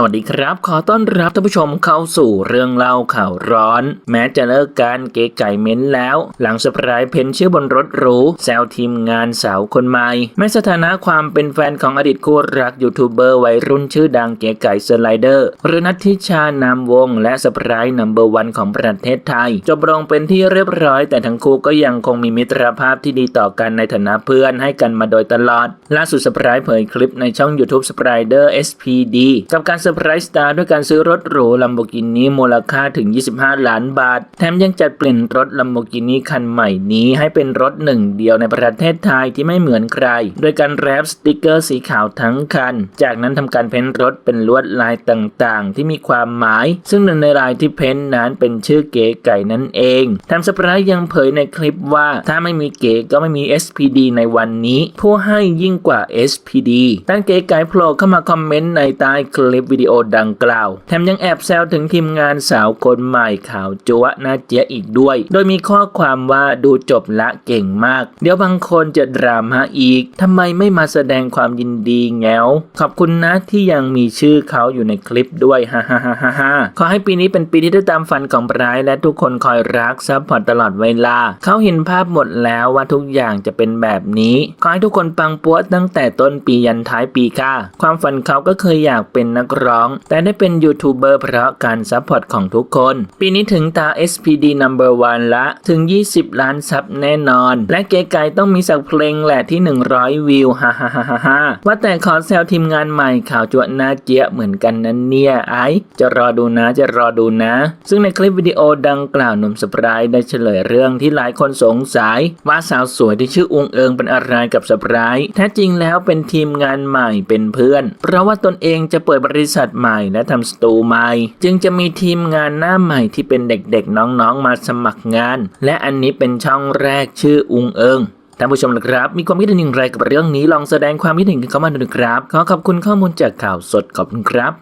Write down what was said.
สวัสดีครับ ขอต้อนรับท่านผู้ชมเข้าสู่เรื่องเล่าข่าวร้อน แม้จะเลิกการเก๋ไก่เม้นแล้ว หลังสปรายเพนชื่อบนรถหรูแซวทีมงานสาวคนใหม่แม้สถานะความเป็นแฟนของอดีตคู่รักยูทูบเบอร์วัยรุ่นชื่อดังเก๋ไก่สไลเดอร์ หรือนัททิชานามวง และสปรายนัมเบอร์วันของประเทศไทย จบลงเป็นที่เรียบร้อย แต่ทั้งคู่ก็ยังคงมีมิตรภาพที่ดีต่อกันในฐานะเพื่อนให้กันมาโดยตลอด ล่าสุดสปรายเผยคลิปในช่อง YouTube Sprider SPD กับการอร์ไพรส์สตาร์ด้วยการซื้อรถหรู Lamborghini มูลค่าถึง 25 ล้านบาท แถมยังจัดเปลี่ยนรถ Lamborghini คันใหม่นี้ให้เป็นรถหนึ่งเดียวในประเทศไทยที่ไม่เหมือนใคร โดยการแรปสติกเกอร์สีขาวทั้งคัน จากนั้นทำการเพ้นท์รถเป็นลวดลายต่างๆ ที่มีความหมาย ซึ่งหนึ่งในลายที่เพ้นท์นั้นเป็นชื่อเก๋ไก่นั่นเองแถมสปรายยังเผยในคลิปว่าถ้าไม่มีเก๋ก็ไม่มี SPD ในวันนี้ ผู้ให้ยิ่งกว่า SPD ด้านเก๋ไก่โผล่เข้ามาคอมเมนต์ในใต้คลิปวิดีโอดังกล่าว แถมยังแอบแซวถึงทีมงานสาวคนใหม่ข่าวจัวนาเจ๊ยอีกด้วย โดยมีข้อความว่าดูจบละเก่งมาก เดี๋ยวบางคนจะดราม่าอีกทำไมไม่มาแสดงความยินดีแงวขอบคุณนะที่ยังมีชื่อเขาอยู่ในคลิปด้วยฮ่าฮ่าฮ่าฮ่าขอให้ปีนี้เป็นปีที่ได้ตามฝันของไบรท์และทุกคนคอยรักซัพพอร์ตตลอดเวลา เขาเห็นภาพหมดแล้วว่าทุกอย่างจะเป็นแบบนี้ ขอให้ทุกคนปังปัวตั้งแต่ต้นปียันท้ายปีค่ะ ความฝันเขาก็เคยอยากเป็นนักร้อง แต่ได้เป็นยูทูบเบอร์เพราะการซัพพอร์ตของทุกคน ปีนี้ถึงตา SPD number one ละถึง 20 ล้านซับแน่นอน และเก๋ไก่ต้องมีสักเพลงแหละที่ 100 วิวฮ่าฮ่าฮ่าฮ่าฮ่าว่าแต่ขอแซวทีมงานใหม่ข่าวจวดหน้าเจี๊ยเหมือนกันนั้นเนี่ยไอจะรอดูนะจะรอดูนะ ซึ่งในคลิปวิดีโอดังกล่าวหนุ่มสปรายได้เฉลยเรื่องที่หลายคนสงสัย ว่าสาวสวยที่ชื่ออุงเอิงเป็นอะไรกับสปรายแท้จริงแล้วเป็นทีมงานใหม่เป็นเพื่อน เพราะว่าตนเองจะเปิดบริษัทใหม่และทำสตูใหม่ จึงจะมีทีมงานหน้าใหม่ที่เป็นเด็กๆน้องๆมาสมัครงาน และอันนี้เป็นช่องแรกชื่ออุงเอิงท่านผู้ชมนะครับ มีความคิดเห็นอย่างไรกับเรื่องนี้ลองแสดงความคิดเห็นกันเข้ามาดูนะครับ ขอขอบคุณข้อมูลจากข่าวสดขอบคุณครับ